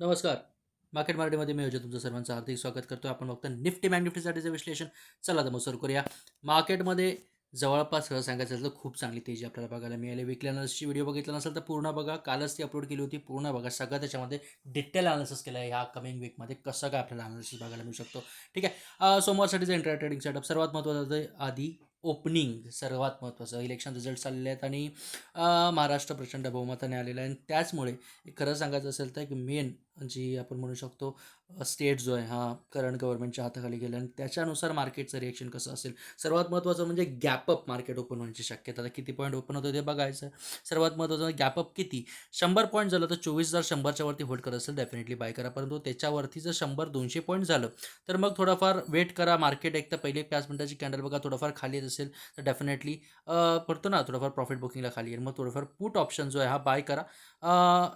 नमस्कार. मार्केट मराठीमध्ये मी योजना तुमचं सर्वांचं हार्दिक स्वागत करतो आपण फक्त निफ्टी बँक निफ्टीसाठीचं विश्लेषण. चला तर मग सुरू करूया. मार्केटमध्ये जवळपास खरं सांगायचं झालं तर खूप चांगली तेजी आपल्याला बघायला मिळाली. विकली अनालिसची व्हिडिओ बघितला नसेल तर पूर्ण बघा. कालच ती अपलोड केली होती. पूर्ण बघा. सगळं त्याच्यामध्ये डिटेल अनालिसिस केलं आहे. ह्या कमिंग वीकमध्ये कसं काय आपल्याला अनालिसिस बघायला मिळू शकतो. ठीक आहे. अं, सोमवारसाठीचं इंटर ट्रेडिंग सेटअप सर्वात महत्त्वाचं आधी ओपनिंग सर्वात महत्त्वाचं. इलेक्शन रिझल्ट चाललेले आहेत आणि महाराष्ट्र प्रचंड बहुमताने आलेलं आहे. आणि त्याचमुळे खरं सांगायचं असेल तर एक मेन जी आपण म्हणू शकतो स्टेट जो आहे हा करंट गव्हर्नमेंटच्या हाताखाली गेला आणि त्याच्यानुसार मार्केटचं रिॲक्शन कसं असेल? सर्वात महत्त्वाचं म्हणजे गॅपअप मार्केट ओपन होण्याची शक्यता. आता किती पॉईंट ओपन होतं ते बघायचं. सर्वात महत्त्वाचं म्हणजे गॅपअप किती? शंभर पॉईंट झालं तर चोवीस हजार शंभरच्या वरती होल्ड करत असेल डेफिनेटली बाय करा. परंतु त्याच्यावरती जर शंभर दोनशे पॉईंट झालं तर मग थोडाफार वेट करा. मार्केट एक तर पहिले पाच मिनटाची कॅन्डल बघा थोडंफार खाली येत असेल तर डेफिनेटली पडतो ना थोडंफार प्रॉफिट बुकिंगला खाली येईल. मग थोडंफार पुट ऑप्शन जो आहे हा बाय करा.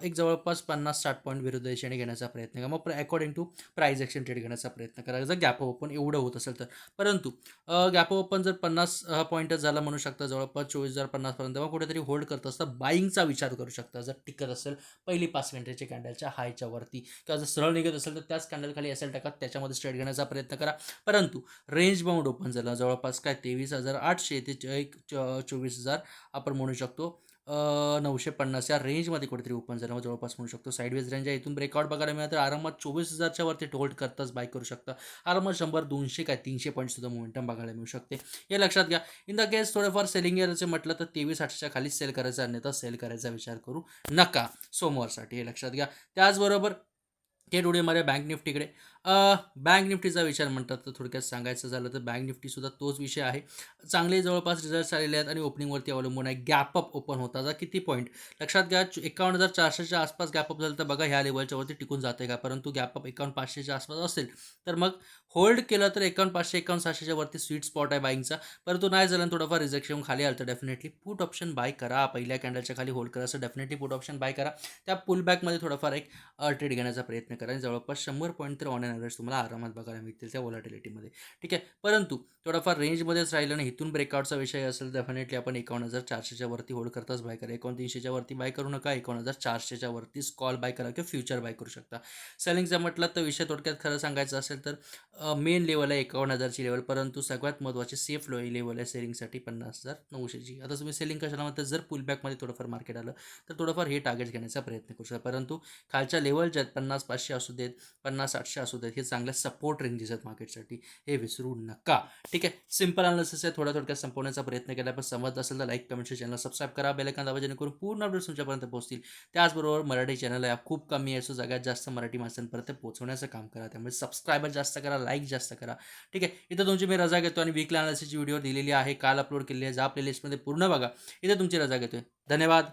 एक जवळपास पन्नास साठ पॉईंट विरुद्ध एक्सचेंज घेण्याचा प्रयत्न करा. मग according to price exchange trade घेण्याचा प्रयत्न करा. जर गॅप ओपन एवढं होत असेल तर. परंतु गॅप ओपन जर पन्नास पॉईंटच झाला म्हणू शकता जवळपास चोवीस हजार पन्नासपर्यंत मग कुठेतरी होल्ड करत असता बाईंगचा विचार करू शकता. जर टिकत असेल पहिली पाच मिनिटाच्या कॅन्डलच्या हायच्या वरती. किंवा जर सरळ निघत असेल तर त्याच कॅन्डलखाली असेल टाका. त्याच्यामध्ये स्ट्रेट घेण्याचा प्रयत्न करा. परंतु रेंज बाउंड ओपन झाला. जवळपास काय तेवीस हजार आठशे ते च- एक च- चोवीस हजार आपण म्हणू शकतो. नऊशे पन्नास या रेंजमध्ये कुठेतरी ओपन झालं. मग जवळपास म्हणू शकतो साईडवेज रेंज आहे. इथून ब्रेकआउट बघायला मिळालं तर आरामात चोवीस हजारच्या वरती होल्ड करताच बाय करू शकता. आरामात शंभर दोनशे काय तीनशे पॉईंटसुद्धा मोमेंटम बघायला मिळू शकते. हे लक्षात घ्या. इन द केस थोडंफार सेलिंग इयरचे म्हटलं तर तेवीस आठशेच्या खाली सेल करायचं अन्यथा सेल करायचा विचार करू नका. सोमवारसाठी हे लक्षात घ्या. त्याचबरोबर थेट उडी मारे बँक निफ्टीकडे बँक निफ्टीचा विचार म्हणतात तर थोडक्यात सांगायचं झालं तर बँक निफ्टीसुद्धा तोच विषय आहे. चांगले जवळपास रिझल्ट आलेले आहेत आणि ओपनिंगवरती अवलंबून आहे. गॅपअप ओपन होता. जा किती पॉईंट लक्षात घ्या एकावन्न हजार चारशेच्या आसपास गॅपअप झालं तर बघा ह्या लेवलच्या वरती टिकून जाते का? परंतु गॅपअप एकावन्न पाचशेच्या आसपास असेल. तर मग होल्ड केलं तर एकावन्न पाचशे एकावन्न सहाशेच्या वरती स्वीट स्पॉट आहे बाईंगचा परंतु नाही झालं थोडंफार रिजेक्शन खाली आलं तर डेफिनेटली पुट ऑप्शन बाय करा. पहिल्या कॅन्डलच्या खाली होल्ड करा. असं डेफिनेटली पुट ऑप्शन बाय करा. त्या पुल बॅकमध्ये थोडाफार एक ट्रेड घेण्याचा प्रयत्न करा. आणि जवळपास शंभर पॉईंट तर ऑन अँड ॲव्हरेज तुम्हाला आरामात बघायला मिळतील त्या वॉलॅटिलिटीमध्ये ठीक आहे? परंतु थोडाफार रेंजमध्येच राहिलं आणि इथून ब्रेकआउटचा विषय असेल डेफिनेटली आपण एकावन्न हजार चारशेच्या वरती होल्ड करताच बाय करा. तीनशेच्या वरती बाय करू नका एकावन्न हजार चारशेच्या वरतीच कॉल बाय करा किंवा फ्युचर बाय करू शकता. सेलिंगचा म्हटलं तर विषय थोडक्यात खरं सांगायचं असेल तर मेन लेवल आहे एकावन्न हजारची लेवल परंतु सगळ्यात महत्त्वाची सेफ लो लेवल आहे सेलिंगसाठी पन्नास हजार नऊशेची. आता तुम्ही सेलिंग कशाला म्हणतात जर पुलबॅकमध्ये थोडंफार मार्केट आलं तर थोडंफार हे टार्गेट घेण्याचा प्रयत्न करू शकता. परंतु खालच्या लेवल आहेत पन्नास पाचशे असू देत पन्नास आठशे असू देत हे चांगल्या सपोर्ट रेंजेस आहेत मार्केटसाठी हे विसरू नका. ठीक आहे? सिंपल अनालिसिस आहे. थोड्या थोडक्यात संपवण्याचा प्रयत्न केला. पण समजत असेल तर लाईक कमेंट चॅनल सबस्क्राईब करा. बेलकान दाबा जेणेकरून पूर्ण अपडेट्स तुमच्यापर्यंत पोहोचतील. त्याचबरोबर मराठी चॅनल आहे खूप कमी आहे सो सगळ्यात जास्त मराठी माणसांपर्यंत पोहोचवण्याचं काम करा. त्यामुळे सबस्क्रायबर जास्त करा लाईक जास्त करा. ठीक आहे? इथं तुमची मी रजा घेतो आणि वीकली अनालिसिसची व्हिडिओ दिलेली आहे. काल अपलोड केलेली आहे. जा प्लेलिस्टमध्ये पूर्ण बघा. इथे तुमची रजा घेतोय. धन्यवाद.